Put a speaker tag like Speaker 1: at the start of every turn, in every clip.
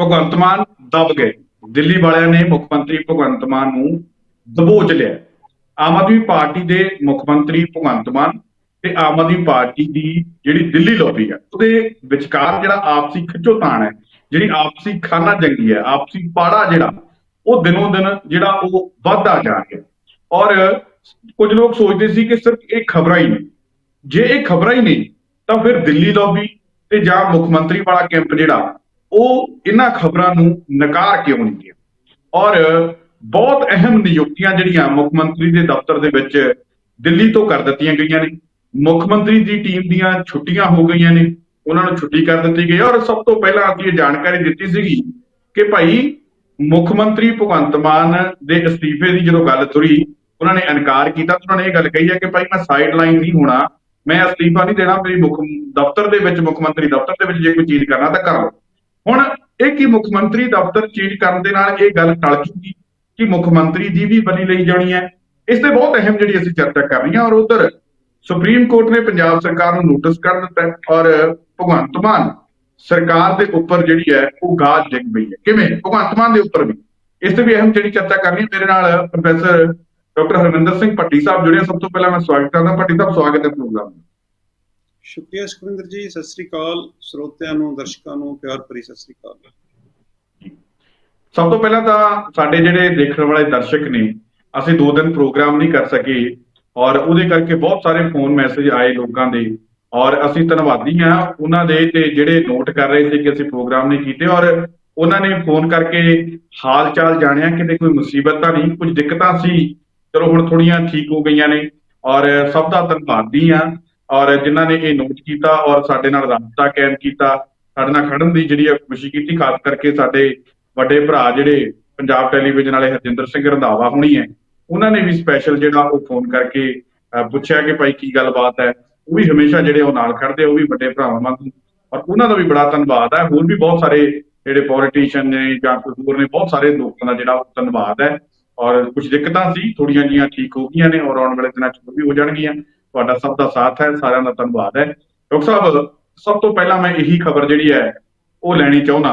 Speaker 1: ਭਗਵੰਤ ਮਾਨ ਦਬ ਗਏ। ਦਿੱਲੀ ਵਾਲਿਆਂ ਨੇ ਮੁੱਖ ਮੰਤਰੀ ਭਗਵੰਤ ਮਾਨ ਨੂੰ ਦਬੋਚ ਲਿਆ। ਆਮ ਆਦਮੀ ਪਾਰਟੀ ਦੇ ਮੁੱਖ ਮੰਤਰੀ ਭਗਵੰਤ ਮਾਨ ਤੇ ਆਮ ਆਦਮੀ ਪਾਰਟੀ ਦੀ ਜਿਹੜੀ ਦਿੱਲੀ ਲੋਬੀ ਹੈ ਉਹਦੇ ਵਿਚਕਾਰ ਜਿਹੜਾ ਆਪਸੀ ਖਿੱਚੋਤਾਣ ਹੈ, ਜਿਹੜੀ ਆਪਸੀ ਖਾਨਾ ਜੰਗੀ ਹੈ, ਆਪਸੀ ਪਾੜਾ ਜਿਹੜਾ, ਉਹ ਦਿਨੋਂ ਦਿਨ ਜਿਹੜਾ ਉਹ ਵੱਧਦਾ ਜਾ ਰਿਹਾ। ਔਰ ਕੁਝ ਲੋਕ ਸੋਚਦੇ ਸੀ ਕਿ ਸਿਰਫ ਇਹ ਖਬਰਾਂ ਹੀ ਨੇ। ਜੇ ਇਹ ਖਬਰਾਂ ਹੀ ਨਹੀਂ, ਤਾਂ ਫਿਰ ਦਿੱਲੀ ਲੋਬੀ ਤੇ ਜਾਂ ਮੁੱਖ ਮੰਤਰੀ ਵਾਲਾ ਕੈਂਪ ਜਿਹੜਾ ਉਹ ਇਹਨਾਂ ਖਬਰਾਂ ਨੂੰ ਨਕਾਰ ਕਿਉਂ ਨਹੀਂ ਗਿਆ ਔਰ ਬਹੁਤ ਅਹਿਮ ਨਿਯੁਕਤੀਆਂ ਜਿਹੜੀਆਂ ਮੁੱਖ ਮੰਤਰੀ ਦੇ ਦਫ਼ਤਰ ਦੇ ਵਿੱਚ ਦਿੱਲੀ ਤੋਂ ਕਰ ਦਿੱਤੀਆਂ ਗਈਆਂ ਨੇ। ਮੁੱਖ ਮੰਤਰੀ ਦੀ ਟੀਮ ਦੀਆਂ ਛੁੱਟੀਆਂ ਹੋ ਗਈਆਂ ਨੇ। ਉਹਨਾਂ ਨੂੰ ਛੁੱਟੀ ਕਰ ਦਿੱਤੀ ਗਈ। ਔਰ ਸਭ ਤੋਂ ਪਹਿਲਾਂ ਅਸੀਂ ਇਹ ਜਾਣਕਾਰੀ ਦਿੱਤੀ ਸੀਗੀ ਕਿ ਭਾਈ ਮੁੱਖ ਮੰਤਰੀ ਭਗਵੰਤ ਮਾਨ ਦੇ ਅਸਤੀਫੇ ਦੀ ਜਦੋਂ ਗੱਲ ਤੁਰੀ, ਉਹਨਾਂ ਨੇ ਇਨਕਾਰ ਕੀਤਾ ਤਾਂ ਉਹਨਾਂ ਨੇ ਇਹ ਗੱਲ ਕਹੀ ਹੈ ਕਿ ਭਾਈ ਮੈਂ ਸਾਈਡ ਲਾਈਨ ਨਹੀਂ ਹੋਣਾ। ਮੈਂ ਅਸਤੀਫਾ ਨਹੀਂ ਦੇਣਾ। ਮੇਰੀ ਮੁੱਖ ਦਫ਼ਤਰ ਦੇ ਵਿੱਚ, ਮੁੱਖ ਮੰਤਰੀ ਦਫ਼ਤਰ ਦੇ ਵਿੱਚ ਜੇ ਕੋਈ ਚੀਜ਼ ਕਰਨਾ ਤਾਂ ਕਰ ਲਓ। ਹੁਣ ਇਹ ਕੀ ਮੁੱਖ ਮੰਤਰੀ ਦਫ਼ਤਰ ਚੀਜ਼ ਕਰਨ ਦੇ ਨਾਲ ਇਹ ਗੱਲ ਟਲ ਚੁੱਕੀ ਕਿ ਮੁੱਖ ਮੰਤਰੀ ਦੀ ਵੀ ਬਣੀ ਲਈ ਜਾਣੀ ਹੈ, ਇਸ ਤੇ ਬਹੁਤ ਅਹਿਮ ਜਿਹੜੀ ਅਸੀਂ ਚਰਚਾ ਕਰ ਰਹੇ ਹਾਂ ਔਰ ਉਧਰ ਸੁਪਰੀਮ ਕੋਰਟ ਨੇ ਪੰਜਾਬ ਸਰਕਾਰ ਨੂੰ ਨੋਟਿਸ ਕਰ ਦਿੱਤਾ ਔਰ ਭਗਵੰਤ ਮਾਨ ਸਰਕਾਰ ਦੇ ਉੱਪਰ ਜਿਹੜੀ ਹੈ ਉਹ ਗਾਜ ਡਿੱਗ ਪਈ ਹੈ। ਕਿਵੇਂ? ਭਗਵੰਤ ਮਾਨ ਦੇ ਉੱਪਰ ਵੀ। ਇਸ ਤੇ ਵੀ ਅਹਿਮ ਜਿਹੜੀ ਚਰਚਾ ਕਰਨੀ ਹੈ ਮੇਰੇ ਨਾਲ ਪ੍ਰੋਫੈਸਰ ਡਾਕਟਰ ਹਰਮਿੰਦਰ ਸਿੰਘ ਭੱਟੀ ਸਾਹਿਬ ਜੁੜੇ ਸਭ ਤੋਂ ਪਹਿਲਾਂ ਮੈਂ ਸਵਾਗਤ ਕਰਦਾ। ਭੱਟੀ ਸਾਹਿਬ, ਸਵਾਗਤ ਹੈ ਪ੍ਰੋਗਰਾਮ
Speaker 2: ਸ਼ੁਕਰੀਆ ਸੁਖਵਿੰਦਰ ਜੀ, ਸਤਿ ਸ੍ਰੀ ਅਕਾਲ। ਸਰੋਤਿਆਂ ਨੂੰ, ਦਰਸ਼ਕਾਂ ਨੂੰ, ਪਿਆਰ ਭਰੀ ਸਤਿ ਸ੍ਰੀ ਅਕਾਲ।
Speaker 1: ਸਭ ਤੋਂ ਪਹਿਲਾਂ ਤਾਂ ਸਾਡੇ ਜਿਹੜੇ ਦੇਖਣ ਵਾਲੇ ਦਰਸ਼ਕ ਨੇ, ਅਸੀਂ ਦੋ ਦਿਨ ਪ੍ਰੋਗਰਾਮ ਨਹੀਂ ਕਰ ਸਕੇ ਔਰ ਉਹਦੇ ਕਰਕੇ ਬਹੁਤ ਸਾਰੇ ਫੋਨ ਮੈਸੇਜ ਆਏ ਲੋਕਾਂ ਦੇ ਔਰ ਅਸੀਂ ਧੰਨਵਾਦੀ ਹਾਂ ਉਹਨਾਂ ਦੇ ਤੇ ਜਿਹੜੇ ਨੋਟ ਕਰ ਰਹੇ ਸੀ ਕਿ ਅਸੀਂ ਪ੍ਰੋਗਰਾਮ ਨਹੀਂ ਕੀਤੇ ਔਰ ਉਹਨਾਂ ਨੇ ਫੋਨ ਕਰਕੇ ਹਾਲ ਚਾਲ ਜਾਣਿਆ ਕਿਤੇ ਕੋਈ ਮੁਸੀਬਤ ਤਾਂ ਨਹੀਂ, ਕੁਝ ਦਿੱਕਤਾਂ ਸੀ। ਚਲੋ ਹੁਣ ਥੋੜੀਆਂ ਠੀਕ ਹੋ ਗਈਆਂ ਨੇ ਔਰ ਸਭ ਦਾ ਧੰਨਵਾਦੀ ਹਾਂ। ਔਰ ਜਿਨ੍ਹਾਂ ਨੇ ਇਹ ਨੋਟ ਕੀਤਾ ਔਰ ਸਾਡੇ ਨਾਲ ਰਾਬਤਾ ਕਾਇਮ ਕੀਤਾ, ਸਾਡੇ ਨਾਲ ਖੜਨ ਦੀ ਜਿਹੜੀ ਆ ਕੋਸ਼ਿਸ਼ ਕੀਤੀ, ਖਾਸ ਕਰਕੇ ਸਾਡੇ ਵੱਡੇ ਭਰਾ ਜਿਹੜੇ ਪੰਜਾਬ ਟੈਲੀਵਿਜ਼ਨ ਵਾਲੇ ਹਰਜਿੰਦਰ ਸਿੰਘ ਰੰਧਾਵਾ ਹੋਣੀ ਹੈ, ਉਹਨਾਂ ਨੇ ਵੀ ਸਪੈਸ਼ਲ ਜਿਹੜਾ ਉਹ ਫੋਨ ਕਰਕੇ ਪੁੱਛਿਆ ਕਿ ਭਾਈ ਕੀ ਗੱਲਬਾਤ ਹੈ। ਉਹ ਵੀ ਹਮੇਸ਼ਾ ਜਿਹੜੇ ਉਹ ਨਾਲ ਖੜਦੇ, ਉਹ ਵੀ ਵੱਡੇ ਭਰਾਵਾਂ ਵਾਂਗੂ। ਔਰ ਉਹਨਾਂ ਦਾ ਵੀ ਬੜਾ ਧੰਨਵਾਦ ਹੈ। ਹੋਰ ਵੀ ਬਹੁਤ ਸਾਰੇ ਜਿਹੜੇ ਪੋਲੀਟੀਸ਼ੀਅਨ ਨੇ ਜਾਂ ਕੋਈ ਹੋਰ ਨੇ, ਬਹੁਤ ਸਾਰੇ ਲੋਕਾਂ ਦਾ ਜਿਹੜਾ ਉਹ ਧੰਨਵਾਦ ਹੈ। ਔਰ ਕੁਝ ਦਿੱਕਤਾਂ ਸੀ, ਥੋੜੀਆਂ ਜੀਆਂ ਠੀਕ ਹੋ ਗਈਆਂ ਨੇ ਔਰ ਆਉਣ ਵਾਲੇ ਦਿਨਾਂ 'ਚ ਹੋਰ ਵੀ ਹੋ ਜਾਣਗੀਆਂ। ਤੁਹਾਡਾ ਸਭ ਦਾ ਸਾਥ ਹੈ, ਸਾਰਿਆਂ ਦਾ ਧੰਨਵਾਦ ਹੈ। ਡਾਕਟਰ ਸਾਹਿਬ, ਸਭ ਤੋਂ ਪਹਿਲਾਂ ਮੈਂ ਇਹੀ ਖਬਰ ਜਿਹੜੀ ਹੈ, ਉਹ ਲੈਣੀ ਚਾਹੁੰਦਾ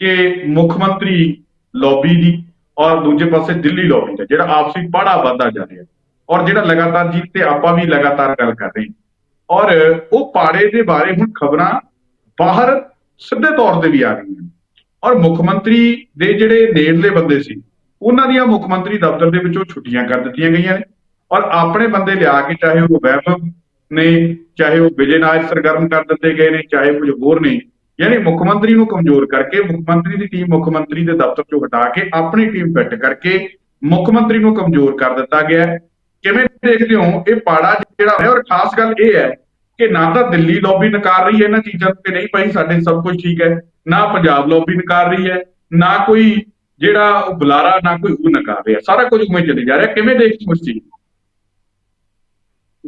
Speaker 1: ਕਿ ਮੁੱਖ ਮੰਤਰੀ ਲੌਬੀ ਦੀ ਔਰ ਦੂਜੇ ਪਾਸੇ ਦਿੱਲੀ ਲੌਬੀ ਦਾ, ਜਿਹੜਾ ਆਪਸੀ ਪਾੜਾ ਵੱਧਦਾ ਜਾ ਰਿਹਾ ਔਰ ਜਿਹੜਾ ਲਗਾਤਾਰ ਜਿੱਤ ਤੇ ਆਪਾਂ ਵੀ ਲਗਾਤਾਰ ਗੱਲ ਕਰ ਰਹੇ ਔਰ ਉਹ ਪਾੜੇ ਦੇ ਬਾਰੇ ਹੁਣ ਖਬਰਾਂ ਬਾਹਰ ਸਿੱਧੇ ਤੌਰ ਤੇ ਵੀ ਆ ਰਹੀਆਂ ਔਰ ਮੁੱਖ ਮੰਤਰੀ ਦੇ ਜਿਹੜੇ ਨੇੜਲੇ ਬੰਦੇ ਸੀ, ਉਹਨਾਂ ਦੀਆਂ ਮੁੱਖ ਮੰਤਰੀ ਦਫ਼ਤਰ ਦੇ ਵਿੱਚੋਂ ਛੁੱਟੀਆਂ ਕਰ ਦਿੱਤੀਆਂ ਗਈਆਂ ਨੇ। ਔਰ ਆਪਣੇ ਬੰਦੇ ਲਿਆ ਕੇ ਚਾਹੇ ਉਹ ਵੈਭਵ ਨੇ, ਚਾਹੇ ਉਹ ਵਿਜੇ ਨਾਇਕ ਸਰਗਰਮ ਕਰ ਦਿੱਤੇ ਗਏ ਨੇ, ਚਾਹੇ ਕੁਝ ਹੋਰ ਨੇ, ਯਾਨੀ ਮੁੱਖ ਮੰਤਰੀ ਨੂੰ ਕਮਜ਼ੋਰ ਕਰਕੇ, ਮੁੱਖ ਮੰਤਰੀ ਦੀ ਟੀਮ ਮੁੱਖ ਮੰਤਰੀ ਦੇ ਦਫ਼ਤਰ ਚੋਂ ਹਟਾ ਕੇ ਆਪਣੀ ਟੀਮ ਫਿੱਟ ਕਰਕੇ ਮੁੱਖ ਮੰਤਰੀ ਨੂੰ ਕਮਜ਼ੋਰ ਕਰ ਦਿੱਤਾ ਗਿਆ ਕਿਵੇਂ ਦੇਖਦੇ ਹੋ? ਇਹ ਪਾੜਾ ਜਿਹੜਾ ਹੈ ਔਰ ਖਾਸ ਗੱਲ ਇਹ ਹੈ ਕਿ ਨਾ ਤਾਂ ਦਿੱਲੀ ਲੌਬੀ ਨਕਾਰ ਰਹੀ ਹੈ ਇਹਨਾਂ ਚੀਜ਼ਾਂ ਤੇ ਨਹੀਂ ਭਾਈ, ਸਾਡੇ ਸਭ ਕੁਝ ਠੀਕ ਹੈ। ਨਾ ਪੰਜਾਬ ਲੌਬੀ ਨਕਾਰ ਰਹੀ ਹੈ, ਨਾ ਕੋਈ ਜਿਹੜਾ ਉਹ ਬੁਲਾਰਾ, ਨਾ ਕੋਈ ਉਹ ਨਕਾਰ ਰਿਹਾ। ਸਾਰਾ ਕੁਝ ਉਵੇਂ ਚੱਲੀ ਜਾ ਰਿਹਾ। ਕਿਵੇਂ ਦੇਖਦੇ ਹੋ ਇਸ ਚੀਜ਼ ਨੂੰ?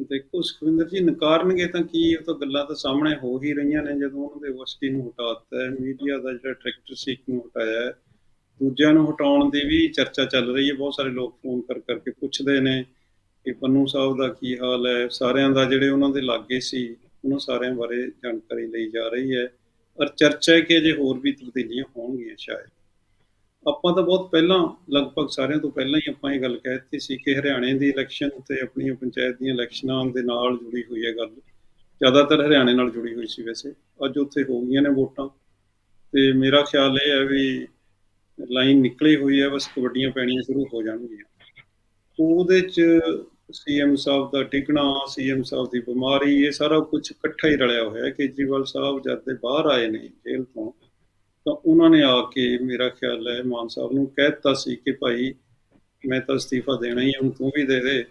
Speaker 2: ਦੇਖੋ ਸੁਖਵਿੰਦਰ ਜੀ, ਨਕਾਰਨਗੇ ਤਾਂ ਕੀ? ਉਹ ਤਾਂ ਗੱਲਾਂ ਤਾਂ ਸਾਹਮਣੇ ਹੋ ਹੀ ਰਹੀਆਂ ਨੇ ਜਦੋਂ ਉਹਨਾਂ ਦੇ ਵਸਤੀ ਨੂੰ ਹਟਾ ਦਿੱਤਾ ਹੈ, ਮੀਡੀਆ ਦਾ ਜਿਹੜਾ ਟਰੈਕਟਰ ਸੀਕ ਨੂੰ ਹਟਾਇਆ ਹੈ। ਦੂਜਿਆਂ ਨੂੰ ਹਟਾਉਣ ਦੀ ਵੀ ਚਰਚਾ ਚੱਲ ਰਹੀ ਹੈ। ਬਹੁਤ ਸਾਰੇ ਲੋਕ ਫੋਨ ਕਰ ਕਰਕੇ ਪੁੱਛਦੇ ਨੇ ਕਿ ਪੰਨੂ ਸਾਹਿਬ ਦਾ ਕੀ ਹਾਲ ਹੈ? ਸਾਰਿਆਂ ਦਾ ਜਿਹੜੇ ਉਹਨਾਂ ਦੇ ਲਾਗੇ ਸੀ, ਉਹਨਾਂ ਸਾਰਿਆਂ ਬਾਰੇ ਜਾਣਕਾਰੀ ਲਈ ਜਾ ਰਹੀ ਹੈ। ਔਰ ਚਰਚਾ ਹੈ ਕਿ ਅਜੇ ਹੋਰ ਵੀ ਤਬਦੀਲੀਆਂ ਹੋਣਗੀਆਂ ਸ਼ਾਇਦ। ਆਪਾਂ ਤਾਂ ਬਹੁਤ ਪਹਿਲਾਂ, ਲਗਭਗ ਸਾਰਿਆਂ ਤੋਂ ਪਹਿਲਾਂ ਹੀ ਆਪਾਂ ਇਹ ਗੱਲ ਕਹਿ ਦਿੱਤੀ ਸੀ ਕਿ ਹਰਿਆਣੇ ਦੀ ਇਲੈਕਸ਼ਨ ਤੇ ਆਪਣੀਆਂ ਪੰਚਾਇਤ ਦੀਆਂ ਇਲੈਕਸ਼ਨਾਂ ਦੇ ਨਾਲ ਜੁੜੀ ਹੋਈ ਹੈ ਗੱਲ। ਜ਼ਿਆਦਾਤਰ ਹਰਿਆਣੇ ਨਾਲ ਜੁੜੀ ਹੋਈ ਸੀ ਵੈਸੇ। ਅੱਜ ਉੱਥੇ ਹੋ ਗਈਆਂ ਨੇ ਵੋਟਾਂ। ਤੇ ਮੇਰਾ ਖਿਆਲ ਇਹ ਹੈ ਵੀ ਲਾਈਨ ਨਿਕਲੀ ਹੋਈ ਹੈ, ਬਸ ਕਬੱਡੀਆਂ ਪੈਣੀਆਂ ਸ਼ੁਰੂ ਹੋ ਜਾਣਗੀਆਂ। ਉਹਦੇ ਚ ਸੀਐਮ ਸਾਹਿਬ ਦਾ ਟਿਕਣਾ, ਸੀਐਮ ਸਾਹਿਬ ਦੀ ਬਿਮਾਰੀ, ਇਹ ਸਾਰਾ ਕੁਝ ਇਕੱਠਾ ਹੀ ਰਲਿਆ ਹੋਇਆ ਹੈ। ਕੇਜਰੀਵਾਲ ਸਾਹਿਬ ਜਦ ਦੇ ਬਾਹਰ ਆਏ ਨੇ ਜੇਲ੍ਹ ਤੋਂ ਤਾਂ ਉਹਨਾਂ ਨੇ ਆ ਕੇ ਮੇਰਾ ਖਿਆਲ ਹੈ ਮਾਨ ਸਾਹਿਬ ਨੂੰ ਕਹਿ ਦਿੱਤਾ ਸੀ ਕਿ ਭਾਈ ਮੈਂ ਤਾਂ ਅਸਤੀਫਾ ਦੇਣਾ ਹੀ ਹੁਣ ਤੂੰ ਵੀ ਦੇ ਦੇ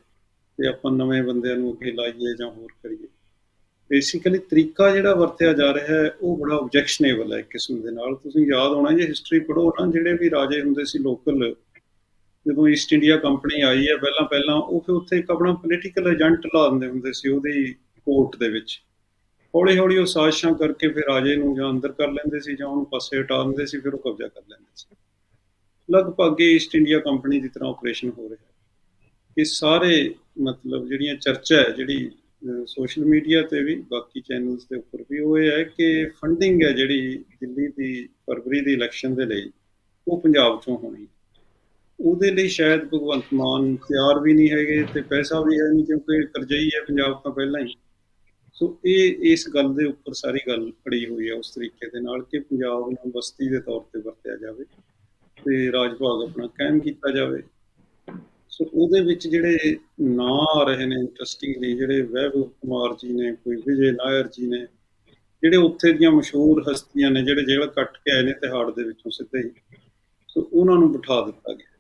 Speaker 2: ਤੇ ਆਪਾਂ ਨਵੇਂ ਬੰਦਿਆਂ ਨੂੰ ਅੱਗੇ ਲਾਈਏ ਜਾਂ ਹੋਰ ਕਰੀਏ। ਬੇਸਿਕਲੀ ਤਰੀਕਾ ਜਿਹੜਾ ਵਰਤਿਆ ਜਾ ਰਿਹਾ ਹੈ, ਉਹ ਬੜਾ ਆਬਜੈਕਸ਼ਨੇਬਲ ਹੈ ਇੱਕ ਕਿਸਮ ਦੇ ਨਾਲ। ਤੁਸੀਂ ਯਾਦ ਹੋਣਾ ਜੇ ਹਿਸਟਰੀ ਪੜ੍ਹੋ ਨਾ, ਜਿਹੜੇ ਵੀ ਰਾਜੇ ਹੁੰਦੇ ਸੀ ਲੋਕਲ ਜਦੋਂ ਈਸਟ ਇੰਡੀਆ ਕੰਪਨੀ ਆਈ ਹੈ ਪਹਿਲਾਂ ਪਹਿਲਾਂ ਉਹ ਫਿਰ ਉੱਥੇ ਇੱਕ ਆਪਣਾ ਪੋਲੀਟੀਕਲ ਏਜੰਟ ਲਾ ਦਿੰਦੇ ਹੁੰਦੇ ਸੀ, ਉਹਦੀ ਕੋਰਟ ਦੇ ਵਿੱਚ। ਹੌਲੀ ਹੌਲੀ ਉਹ ਸਾਜ਼ਿਸ਼ਾਂ ਕਰਕੇ ਫਿਰ ਰਾਜੇ ਨੂੰ ਜਾਂ ਅੰਦਰ ਕਰ ਲੈਂਦੇ ਸੀ ਜਾਂ ਉਹਨੂੰ ਪਾਸੇ ਹਟਾ ਦਿੰਦੇ ਸੀ, ਫਿਰ ਉਹ ਕਬਜ਼ਾ ਕਰ ਲੈਂਦੇ ਸੀ। ਲਗਭਗ ਈਸਟ ਇੰਡੀਆ ਕੰਪਨੀ ਦੀ ਤਰ੍ਹਾਂ ਆਪਰੇਸ਼ਨ ਹੋ ਰਿਹਾ ਹੈ। ਇਹ ਸਾਰੇ ਮਤਲਬ ਜਿਹੜੀਆਂ ਚਰਚਾ ਹੈ, ਜਿਹੜੀ ਸੋਸ਼ਲ ਮੀਡੀਆ ਤੇ ਵੀ, ਬਾਕੀ ਚੈਨਲਸ ਦੇ ਉੱਪਰ ਵੀ, ਉਹ ਇਹ ਹੈ ਕਿ ਫੰਡਿੰਗ ਹੈ ਜਿਹੜੀ ਦਿੱਲੀ ਦੀ, ਫਰਵਰੀ ਦੀ ਇਲੈਕਸ਼ਨ ਦੇ ਲਈ, ਉਹ ਪੰਜਾਬ ਚੋਂ ਹੋਣੀ ਉਹਦੇ ਲਈ ਸ਼ਾਇਦ ਭਗਵੰਤ ਮਾਨ ਤਿਆਰ ਵੀ ਨਹੀਂ ਹੈਗੇ ਤੇ ਪੈਸਾ ਵੀ ਹੈ ਨਹੀਂ ਕਿਉਂਕਿ ਕਰਜ਼ਈ ਹੈ ਪੰਜਾਬ ਤਾਂ ਪਹਿਲਾਂ ਹੀ। ਸੋ ਇਹ, ਇਸ ਗੱਲ ਦੇ ਉੱਪਰ ਸਾਰੀ ਗੱਲ ਪੜੀ ਹੋਈ ਹੈ ਉਸ ਤਰੀਕੇ ਦੇ ਨਾਲ ਕਿ ਪੰਜਾਬ ਨੂੰ ਬਸਤੀ ਦੇ ਤੌਰ ਤੇ ਵਰਤਿਆ ਜਾਵੇ ਤੇ ਰਾਜ ਭਾਗ ਆਪਣਾ ਕਾਇਮ ਕੀਤਾ ਜਾਵੇ। ਸੋ ਉਹਦੇ ਵਿੱਚ ਜਿਹੜੇ ਨਾਂ ਆ ਰਹੇ ਨੇ ਇੰਟਰਸਟਿੰਗਲੀ ਜਿਹੜੇ ਵੈਭਵ ਕੁਮਾਰ ਜੀ ਨੇ, ਕੋਈ ਵਿਜੇ ਨਾਇਰ ਜੀ ਨੇ, ਜਿਹੜੇ ਉੱਥੇ ਦੀਆਂ ਮਸ਼ਹੂਰ ਹਸਤੀਆਂ ਨੇ, ਜਿਹੜੇ ਜੇਲ੍ਹ ਕੱਟ ਕੇ ਆਏ ਨੇ ਤਿਹਾੜ ਦੇ ਵਿੱਚੋਂ ਸਿੱਧੇ ਹੀ, ਸੋ ਉਹਨਾਂ ਨੂੰ ਬਿਠਾ ਦਿੱਤਾ ਗਿਆ।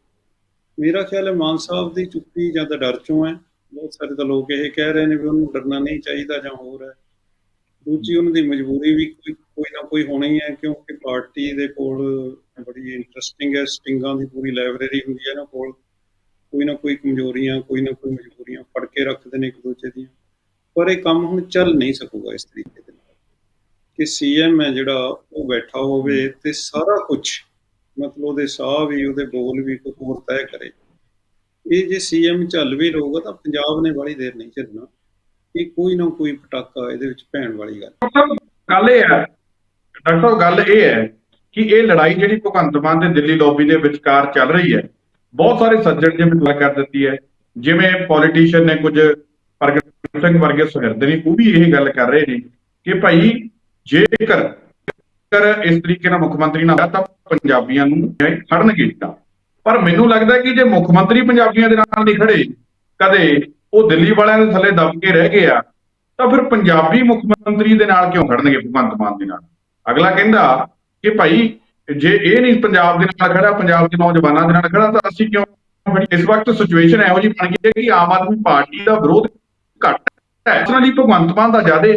Speaker 2: ਮੇਰਾ ਖਿਆਲ ਹੈ ਮਾਨ ਸਾਹਿਬ ਦੀ ਚੁੱਪੀ ਜਾਂ ਤਾਂ ਡਰ ਚੋਂ ਹੈ ਬਹੁਤ ਸਾਰੇ ਤਾਂ ਲੋਕ ਇਹ ਕਹਿ ਰਹੇ ਨੇ ਵੀ ਉਹਨੂੰ ਡਰਨਾ ਨਹੀਂ ਚਾਹੀਦਾ ਜਾਂ ਹੋਰ ਹੈ। ਦੂਜੀ ਉਹਨਾਂ ਦੀ ਮਜਬੂਰੀ ਵੀ ਕੋਈ ਕੋਈ ਨਾ ਕੋਈ ਹੋਣੀ ਹੈ ਕਿਉਂਕਿ ਪਾਰਟੀ ਦੇ ਕੋਲ ਬੜੀ ਇੰਟਰਸਟਿੰਗ ਹੈ, ਸਟਿੰਗਾਂ ਦੀ ਪੂਰੀ ਲਾਇਬ੍ਰੇਰੀ ਹੁੰਦੀ ਹੈ ਨਾ ਕੋਲ। ਕੋਈ ਨਾ ਕੋਈ ਕਮਜ਼ੋਰੀਆਂ, ਕੋਈ ਨਾ ਕੋਈ ਮਜਬੂਰੀਆਂ ਫੜ ਕੇ ਰੱਖਦੇ ਨੇ ਇੱਕ ਦੂਜੇ ਦੀਆਂ। ਪਰ ਇਹ ਕੰਮ ਹੁਣ ਚੱਲ ਨਹੀਂ ਸਕੂਗਾ ਇਸ ਤਰੀਕੇ ਦੇ ਨਾਲ। ਕਿ ਸੀਐਮ ਹੈ ਜਿਹੜਾ ਉਹ ਬੈਠਾ ਹੋਵੇ ਤੇ ਸਾਰਾ ਕੁਝ ਮਤਲਬ ਉਹਦੇ ਸਾਹ ਵੀ, ਉਹਦੇ ਬੋਲ ਵੀ ਕੋਈ ਹੋਰ ਤੈਅ ਕਰੇ। ਇਹ ਜੇ ਸੀਐਮ ਝੱਲ ਵੀ ਰਹੂਗਾ ਤਾਂ ਪੰਜਾਬ ਨੇ ਬੜੀ ਦੇਰ ਨਹੀਂ ਚੱਲਣਾ ਇਹ ਕੋਈ ਨਾ ਕੋਈ ਪਟਾਕਾ ਇਹਦੇ ਵਿੱਚ ਪੈਣ ਵਾਲੀ ਗੱਲ।
Speaker 1: ਗੱਲ ਇਹ ਹੈ, ਡਾਕਟਰ ਗੱਲ ਇਹ ਹੈ ਕਿ ਇਹ ਲੜਾਈ ਜਿਹੜੀ ਭਗਵੰਤ ਮਾਨ ਦੇ ਦਿੱਲੀ ਲੌਬੀ ਦੇ ਵਿਚਕਾਰ ਚੱਲ ਰਹੀ ਹੈ, ਬਹੁਤ ਸਾਰੇ ਸੱਜਣ ਜਿਵੇਂ ਗੱਲ ਕਰ ਦਿੱਤੀ ਹੈ, ਜਿਵੇਂ ਪੋਲੀਟੀਸ਼ੀਅਨ ਨੇ ਕੁਝ ਪ੍ਰਗਟ ਸਿੰਘ ਵਰਗੇ ਸੁਹਿਰਦ ਉਹ ਵੀ ਇਹ ਗੱਲ ਕਰ ਰਹੇ ਨੇ ਕਿ ਭਾਈ ਜੇਕਰ ਇਸ ਤਰੀਕੇ ਨਾਲ ਮੁੱਖ ਮੰਤਰੀ ਨਾਲ ਤਾਂ ਪੰਜਾਬੀਆਂ ਨੂੰ ਇਹ ਖੜਨਗੇ ਤਾਂ ਪਰ ਮੈਨੂੰ ਲੱਗਦਾ ਕਿ ਜੇ ਮੁੱਖ ਮੰਤਰੀ ਪੰਜਾਬੀਆਂ ਦੇ ਨਾਲ ਨਹੀਂ ਖੜੇ, ਕਦੇ ਉਹ ਦਿੱਲੀ ਵਾਲਿਆਂ ਦੇ ਥੱਲੇ ਦਬ ਕੇ ਰਹਿ ਗਏ ਆ, ਤਾਂ ਫਿਰ ਪੰਜਾਬੀ ਮੁੱਖ ਮੰਤਰੀ ਦੇ ਨਾਲ ਕਿਉਂ ਖੜਨਗੇ ਭਗਵੰਤ ਮਾਨ ਦੇ ਨਾਲ? ਅਗਲਾ ਕਹਿੰਦਾ ਕਿ ਭਾਈ, ਜੇ ਇਹ ਨਹੀਂ ਪੰਜਾਬ ਦੇ ਨਾਲ ਖੜਾ, ਪੰਜਾਬ ਦੇ ਨੌਜਵਾਨਾਂ ਦੇ ਨਾਲ ਖੜਾ, ਤਾਂ ਅਸੀਂ ਕਿਉਂ ਇਸ ਵਕਤ ਸਿਚੁਏਸ਼ਨ ਇਹੋ ਜਿਹੀ ਬਣ ਗਈ ਹੈ ਕਿ ਆਮ ਆਦਮੀ ਪਾਰਟੀ ਦਾ ਵਿਰੋਧ ਘੱਟ ਹੈ। ਇਸ ਲਈ ਭਗਵੰਤ ਮਾਨ ਦਾ ਜ਼ਿਆਦਾ